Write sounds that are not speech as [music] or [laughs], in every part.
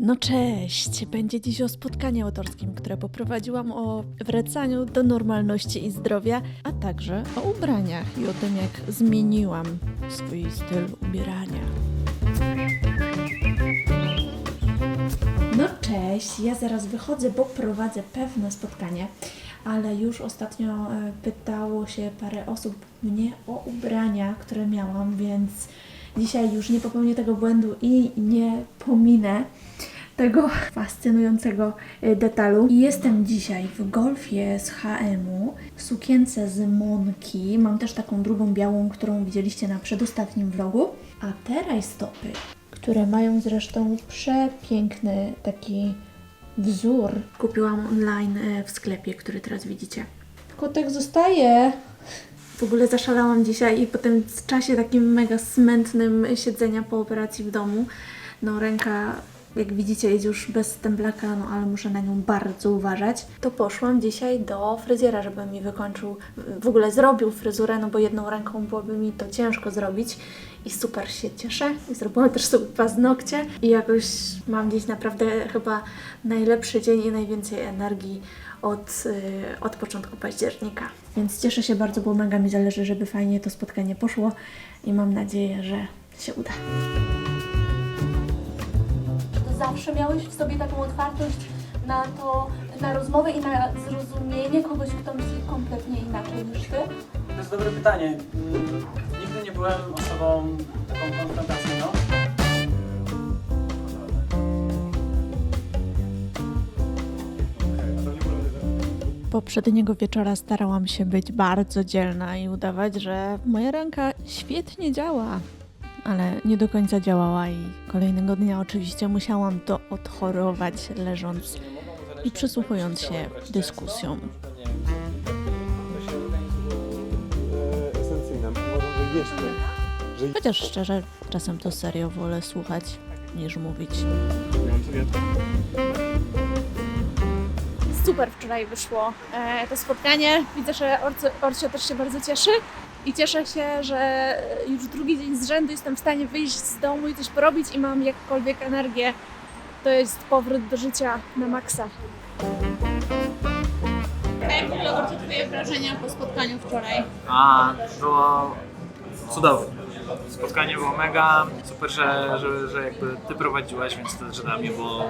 No cześć! Będzie dziś o spotkaniu autorskim, które poprowadziłam o wracaniu do normalności i zdrowia, a także o ubraniach i o tym, jak zmieniłam swój styl ubierania. No cześć, ja zaraz wychodzę, bo prowadzę pewne spotkanie, ale już ostatnio e, pytało się parę osób mnie o ubrania, które miałam, więc dzisiaj już nie popełnię tego błędu i nie pominę tego fascynującego e, detalu. Jestem dzisiaj w golfie z HM-u, w sukience z Monki. Mam też taką drugą białą, którą widzieliście na przedostatnim vlogu. A te rajstopy, które mają zresztą przepiękny taki wzór, kupiłam online e, w sklepie, który teraz widzicie. Kotek zostaje. W ogóle zaszalałam dzisiaj i po tym czasie takim mega smętnym siedzenia po operacji w domu, no ręka, jak widzicie, jest już bez templaka, no ale muszę na nią bardzo uważać. To poszłam dzisiaj do fryzjera, żeby mi wykończył, w ogóle zrobił fryzurę, no bo jedną ręką byłoby mi to ciężko zrobić i super się cieszę. I zrobiłam też sobie paznokcie i jakoś mam dziś naprawdę chyba najlepszy dzień i najwięcej energii od, y, od początku października. Więc cieszę się bardzo, bo mega mi zależy, żeby fajnie to spotkanie poszło i mam nadzieję, że się uda. to zawsze miałeś w sobie taką otwartość na to, na rozmowę i na zrozumienie kogoś, kto myśli kompletnie inaczej niż ty? To jest dobre pytanie. Nigdy nie byłem osobą taką konfrontacyjną. Poprzedniego wieczora starałam się być bardzo dzielna i udawać, że moja ręka świetnie działa. Ale nie do końca działała i kolejnego dnia oczywiście musiałam to odchorować leżąc i przysłuchując się dyskusjom. Chociaż szczerze, czasem to serio wolę słuchać niż mówić. Super wczoraj wyszło e, to spotkanie. Widzę, że Orcio, Orcio też się bardzo cieszy. I cieszę się, że już drugi dzień z rzędu jestem w stanie wyjść z domu i coś porobić i mam jakkolwiek energię. To jest powrót do życia na maksa. Jak wyglądają Twoje wrażenia po spotkaniu wczoraj? A było cudownie. Spotkanie było mega. Super, że, że, że jakby ty prowadziłaś, więc to że dla mnie było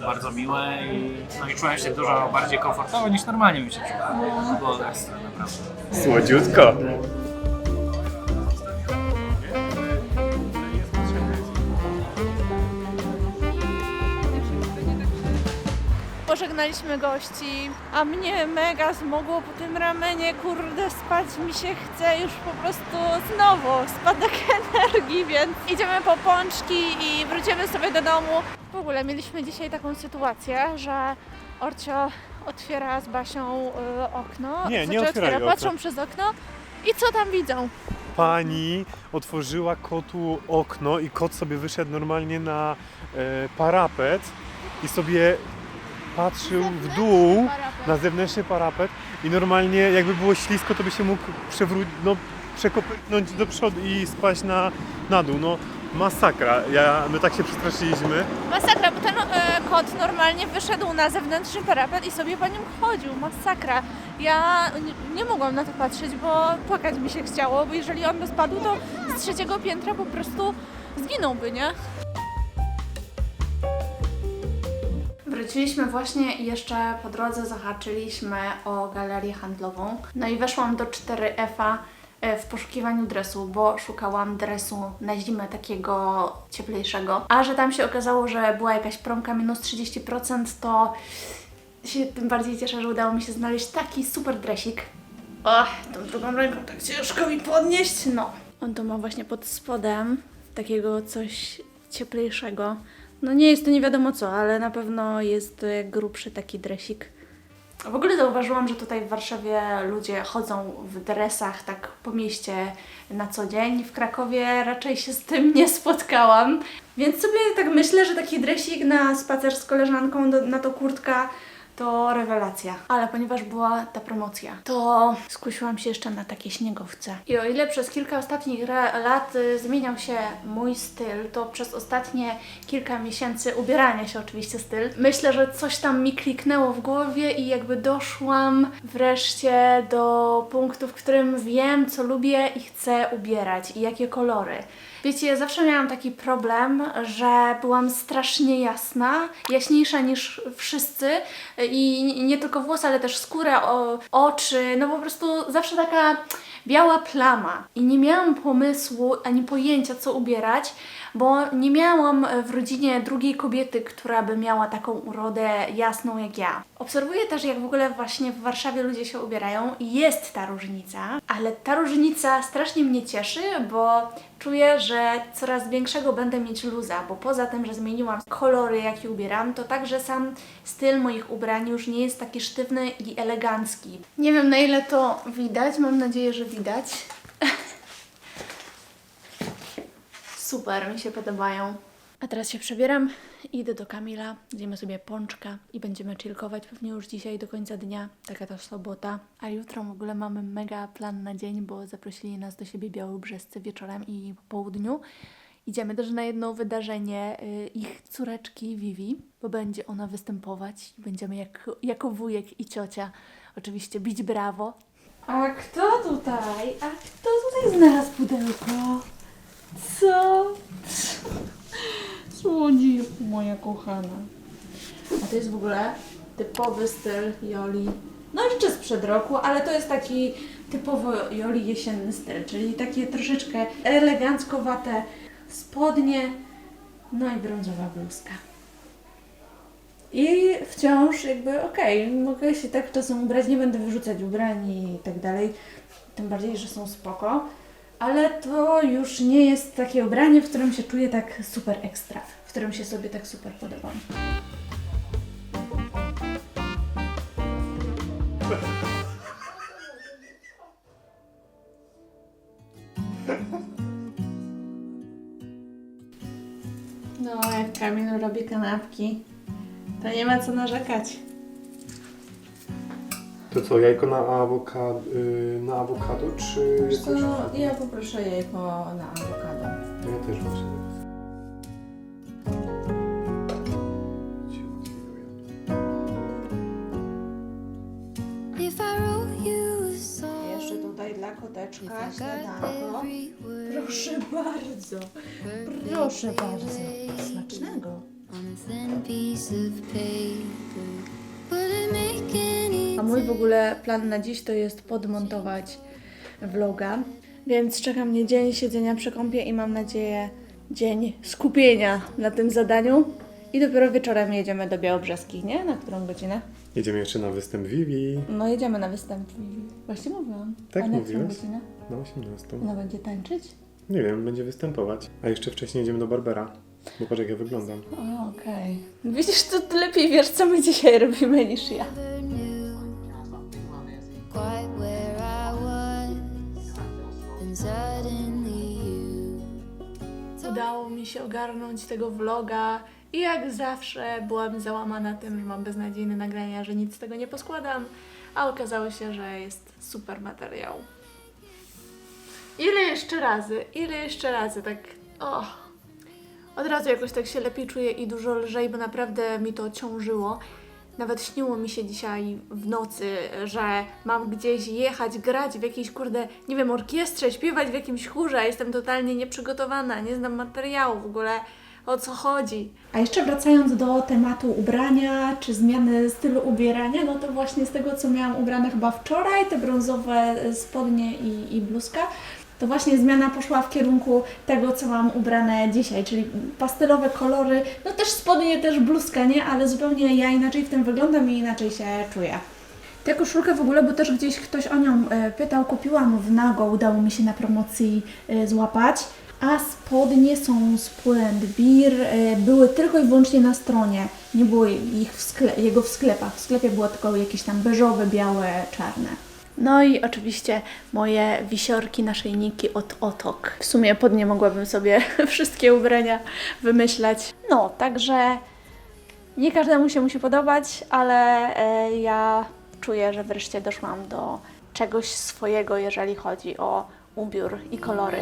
bardzo miłe i, no i czułem się dużo bardziej komfortowo niż normalnie mi się czułem. To było ekstra, naprawdę. Słodziutko. Pożegnaliśmy gości, a mnie mega zmogło po tym ramenie, kurde, spać mi się chce już po prostu znowu, spadek [laughs] energii, więc idziemy po pączki i wrócimy sobie do domu. W ogóle mieliśmy dzisiaj taką sytuację, że Orcio otwiera z Basią y, okno, Nie, nie znaczy otwierali otwiera, patrzą przez okno i co tam widzą? Pani otworzyła kotu okno i kot sobie wyszedł normalnie na e, parapet i sobie patrzył w dół na zewnętrzny parapet i normalnie jakby było ślisko, to by się mógł przewrócić, no przekopnąć do przodu i spaść na, na dół. No masakra. Ja, my tak się przestraszyliśmy. Masakra, bo ten e, kot normalnie wyszedł na zewnętrzny parapet i sobie po nim chodził. Masakra. Ja nie, nie mogłam na to patrzeć, bo płakać mi się chciało, bo jeżeli on by spadł, to z trzeciego piętra po prostu zginąłby, nie? Wróciliśmy właśnie i jeszcze po drodze zahaczyliśmy o galerię handlową. No i weszłam do 4F-a e, w poszukiwaniu dresu, bo szukałam dresu na zimę takiego cieplejszego. A że tam się okazało, że była jakaś promka minus 30%, to się tym bardziej cieszę, że udało mi się znaleźć taki super dresik. Och, tą drugą ręką tak ciężko mi podnieść, no. On to ma właśnie pod spodem takiego coś cieplejszego. No nie jest to nie wiadomo co, ale na pewno jest grubszy taki dresik. W ogóle zauważyłam, że tutaj w Warszawie ludzie chodzą w dresach tak po mieście na co dzień. W Krakowie raczej się z tym nie spotkałam. Więc sobie tak myślę, że taki dresik na spacer z koleżanką, do, na to kurtka, to rewelacja. Ale ponieważ była ta promocja, to skusiłam się jeszcze na takie śniegowce. I o ile przez kilka ostatnich lat y, zmieniał się mój styl, to przez ostatnie kilka miesięcy ubierania się oczywiście styl, myślę, że coś tam mi kliknęło w głowie i jakby doszłam wreszcie do punktu, w którym wiem, co lubię i chcę ubierać i jakie kolory. Wiecie, ja zawsze miałam taki problem, że byłam strasznie jasna, jaśniejsza niż wszyscy i nie tylko włosy, ale też skóra, o, oczy, no po prostu zawsze taka biała plama. I nie miałam pomysłu ani pojęcia, co ubierać, bo nie miałam w rodzinie drugiej kobiety, która by miała taką urodę jasną jak ja. Obserwuję też, jak w ogóle właśnie w Warszawie ludzie się ubierają i jest ta różnica, ale ta różnica strasznie mnie cieszy, bo czuję, że coraz większego będę mieć luza, bo poza tym, że zmieniłam kolory, jakie ubieram, to także sam styl moich ubrań już nie jest taki sztywny i elegancki. Nie wiem, na ile to widać, mam nadzieję, że widać. [laughs] Super, mi się podobają. A teraz się przebieram i idę do Kamila. Zjemy sobie pączka i będziemy chillkować pewnie już dzisiaj do końca dnia. Taka to sobota. A jutro w ogóle mamy mega plan na dzień, bo zaprosili nas do siebie białobrzescy wieczorem i po południu. Idziemy też na jedno wydarzenie y, ich córeczki Vivi, bo będzie ona występować. Będziemy jak, jako wujek i ciocia oczywiście bić brawo. A kto tutaj? A kto tutaj znalazł pudełko? Co? Słodziku, moja kochana. A to jest w ogóle typowy styl Joli. No jeszcze sprzed roku, ale to jest taki typowo Joli jesienny styl, czyli takie troszeczkę eleganckowate spodnie, no i brązowa bluzka. I wciąż jakby okej, mogę się tak czasem ubrać, nie będę wyrzucać ubrań i tak dalej, tym bardziej, że są spoko. Ale to już nie jest takie ubranie, w którym się czuję tak super ekstra, w którym się sobie tak super podobam. No, jak Kamil robi kanapki, to nie ma co narzekać. To co, jajko na awokado, na awokado czy Wiesz co, no, ja poproszę jajko na awokado. Ja też właśnie. If I wrote you a song, Jeszcze tutaj dla koteczka if I got śniadanko. every word Proszę bardzo, proszę bardzo. Smacznego. on a thin piece of paper, A mój w ogóle plan na dziś to jest podmontować vloga, więc czeka mnie dzień siedzenia przy kąpie i mam nadzieję dzień skupienia na tym zadaniu. I dopiero wieczorem jedziemy do Białobrzeskich, nie? Na którą godzinę? Jedziemy jeszcze na występ Vivi No jedziemy na występ. Właśnie mówiłam. Tak A na mówiłaś? którą godzinę? na 18. Ona będzie tańczyć? Nie wiem, będzie występować. A jeszcze wcześniej jedziemy do Barbera. Bo patrz jak ja wyglądam. O, okej. Widzisz, to ty lepiej wiesz, co my dzisiaj robimy niż ja. Udało mi się ogarnąć tego vloga i jak zawsze byłam załamana tym, że mam beznadziejne nagrania, że nic z tego nie poskładam, a okazało się, że jest super materiał. Ile jeszcze razy, ile jeszcze razy tak, o, od razu jakoś tak się lepiej czuję i dużo lżej, bo naprawdę mi to ciążyło. Nawet śniło mi się dzisiaj w nocy, że mam gdzieś jechać, grać w jakiejś, kurde, nie wiem, orkiestrze, śpiewać w jakimś chórze. Jestem totalnie nieprzygotowana, nie znam materiału w ogóle, o co chodzi. A jeszcze wracając do tematu ubrania, czy zmiany stylu ubierania, no to właśnie z tego, co miałam ubrane chyba wczoraj, te brązowe spodnie i, i bluzka, to właśnie zmiana poszła w kierunku tego, co mam ubrane dzisiaj, czyli pastelowe kolory, no też spodnie, też bluzka, nie? Ale zupełnie ja inaczej w tym wyglądam i inaczej się czuję. Tę koszulkę w ogóle, bo też gdzieś ktoś o nią e, pytał, kupiłam w Nago, udało mi się na promocji e, złapać. A spodnie są z Pull&Bear, e, były tylko i wyłącznie na stronie, nie było ich w jego w sklepach. W sklepie było tylko jakieś tam beżowe, białe, czarne. No i oczywiście moje wisiorki, naszyjniki od Otok. W sumie pod nie mogłabym sobie [laughs] wszystkie ubrania wymyślać. No, także Nie każdemu się musi podobać, ale e, ja czuję, że wreszcie doszłam do czegoś swojego, jeżeli chodzi o ubiór i kolory.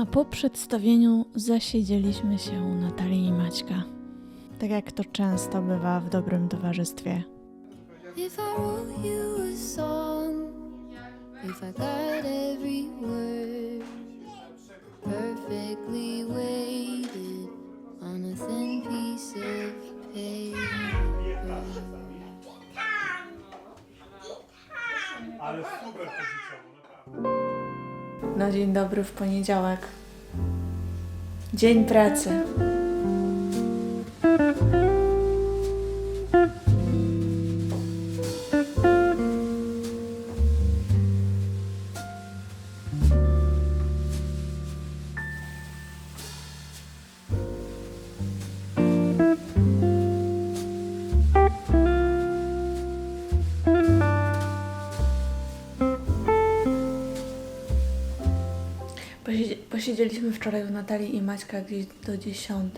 A po przedstawieniu zasiedzieliśmy się u Natalii i Maćka. Tak jak to często bywa w dobrym towarzystwie. If I wrote you a song, if I got every word perfectly weighted on a thin piece of paper. Ale No dzień dobry w poniedziałek. Dzień pracy. Posiedzieliśmy wczoraj u Natalii i Maćka gdzieś do 10.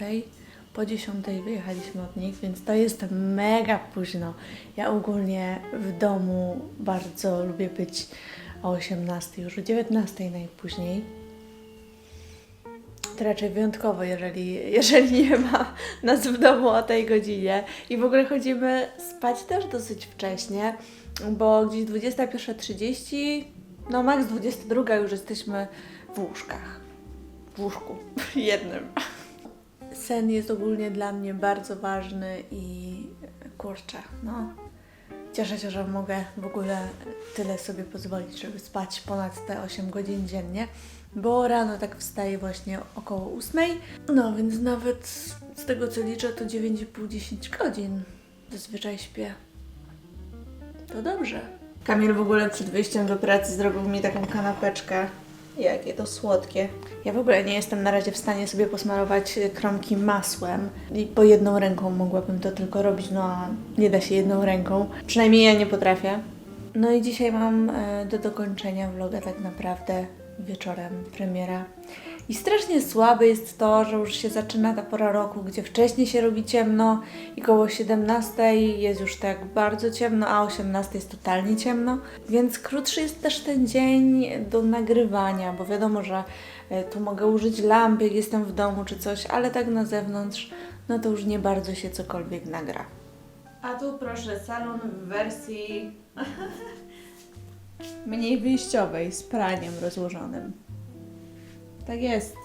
Po 10 wyjechaliśmy od nich, więc to jest mega późno. Ja ogólnie w domu bardzo lubię być o 18, już o 19 najpóźniej. To raczej wyjątkowo, jeżeli, [laughs] jeżeli nie ma nas w domu o tej godzinie. I w ogóle chodzimy spać też dosyć wcześnie, bo gdzieś 21.30, no maks 22 już jesteśmy w łóżkach. W łóżku. [laughs] Jednym. Sen jest ogólnie dla mnie bardzo ważny i kurczę, no. Cieszę się, że mogę w ogóle tyle sobie pozwolić, żeby spać ponad te 8 godzin dziennie, bo rano tak wstaję właśnie około 8. No więc nawet z tego co liczę to 9,5-10 godzin zazwyczaj śpię. To dobrze. Kamil w ogóle przed wyjściem do pracy zrobił mi taką kanapeczkę. Jakie to słodkie. Ja w ogóle nie jestem na razie w stanie sobie posmarować e, kromki masłem. I po jedną ręką mogłabym to tylko robić, no a nie da się jedną ręką. Przynajmniej ja nie potrafię. No i dzisiaj mam e, do dokończenia vloga tak naprawdę wieczorem premiera. I strasznie słabe jest to, że już się zaczyna ta pora roku, gdzie wcześniej się robi ciemno i koło 17 jest już tak bardzo ciemno, a o 18 jest totalnie ciemno. Więc krótszy jest też ten dzień do nagrywania, bo wiadomo, że e, tu mogę użyć lampy, jak jestem w domu czy coś, ale tak na zewnątrz, no to już nie bardzo się cokolwiek nagra. A tu proszę, salon w wersji mniej wyjściowej, z praniem rozłożonym. Tak jest.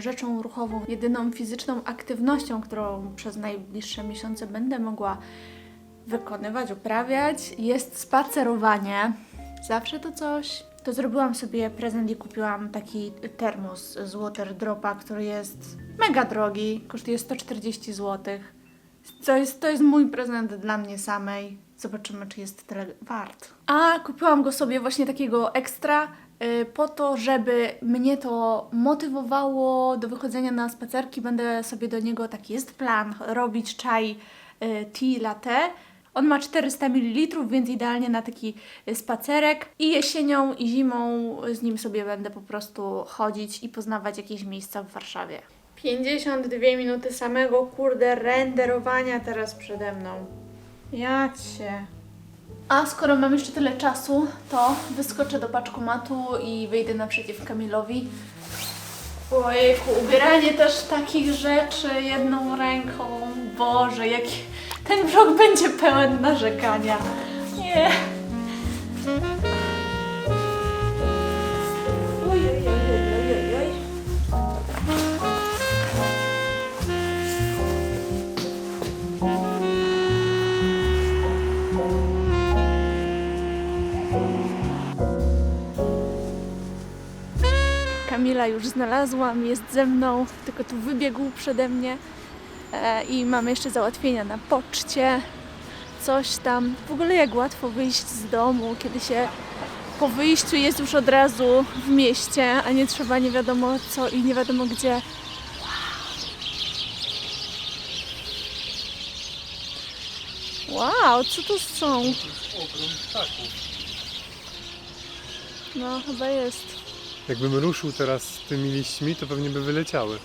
Rzeczą ruchową, jedyną fizyczną aktywnością, którą przez najbliższe miesiące będę mogła wykonywać, uprawiać, jest spacerowanie. Zawsze to coś. To zrobiłam sobie prezent i kupiłam taki termos z Waterdropa, który jest mega drogi, kosztuje 140 zł. To jest, to jest mój prezent dla mnie samej. Zobaczymy, czy jest tyle wart. A kupiłam go sobie właśnie takiego ekstra, po to, żeby mnie to motywowało do wychodzenia na spacerki. Będę sobie do niego, taki jest plan, robić czaj y, tea latte. On ma 400 ml, więc idealnie na taki y, spacerek. I jesienią, i zimą z nim sobie będę po prostu chodzić i poznawać jakieś miejsca w Warszawie. 52 minuty samego kurde renderowania teraz przede mną. Ja cię. A skoro mam jeszcze tyle czasu, to wyskoczę do paczkomatu i wyjdę naprzeciw Kamilowi. Ojejku, ubieranie też takich rzeczy jedną ręką. Boże, jaki ten vlog będzie pełen narzekania. Nie. Kamila już znalazłam, jest ze mną, tylko tu wybiegł przede mnie e, i mamy jeszcze załatwienia na poczcie, coś tam. W ogóle jak łatwo wyjść z domu, kiedy się po wyjściu jest już od razu w mieście, a nie trzeba nie wiadomo co i nie wiadomo gdzie. Wow, co to są? No, chyba jest. Jakbym ruszył teraz tymi liśćmi, to pewnie by wyleciały.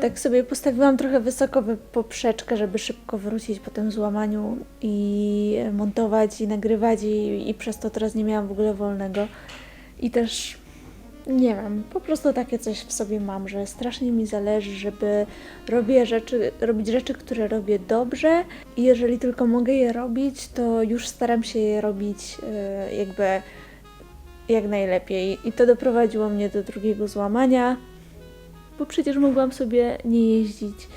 Tak sobie postawiłam trochę wysoko wy- poprzeczkę, żeby szybko wrócić po tym złamaniu i montować i nagrywać i, i przez to teraz nie miałam w ogóle wolnego. I też nie wiem, po prostu takie coś w sobie mam, że strasznie mi zależy, żeby robię rzeczy, robić rzeczy, które robię dobrze i jeżeli tylko mogę je robić, to już staram się je robić e, jakby jak najlepiej. I to doprowadziło mnie do drugiego złamania, bo przecież mogłam sobie nie jeździć,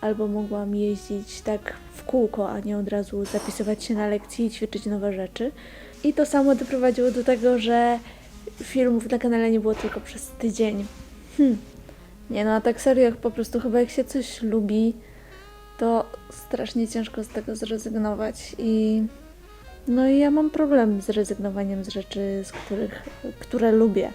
albo mogłam jeździć tak w kółko, a nie od razu zapisywać się na lekcje i ćwiczyć nowe rzeczy. I to samo doprowadziło do tego, że filmów na kanale nie było tylko przez tydzień. Hm. Nie no, a tak serio, po prostu chyba jak się coś lubi, to strasznie ciężko z tego zrezygnować i no i ja mam problem z rezygnowaniem z rzeczy, z których, które lubię.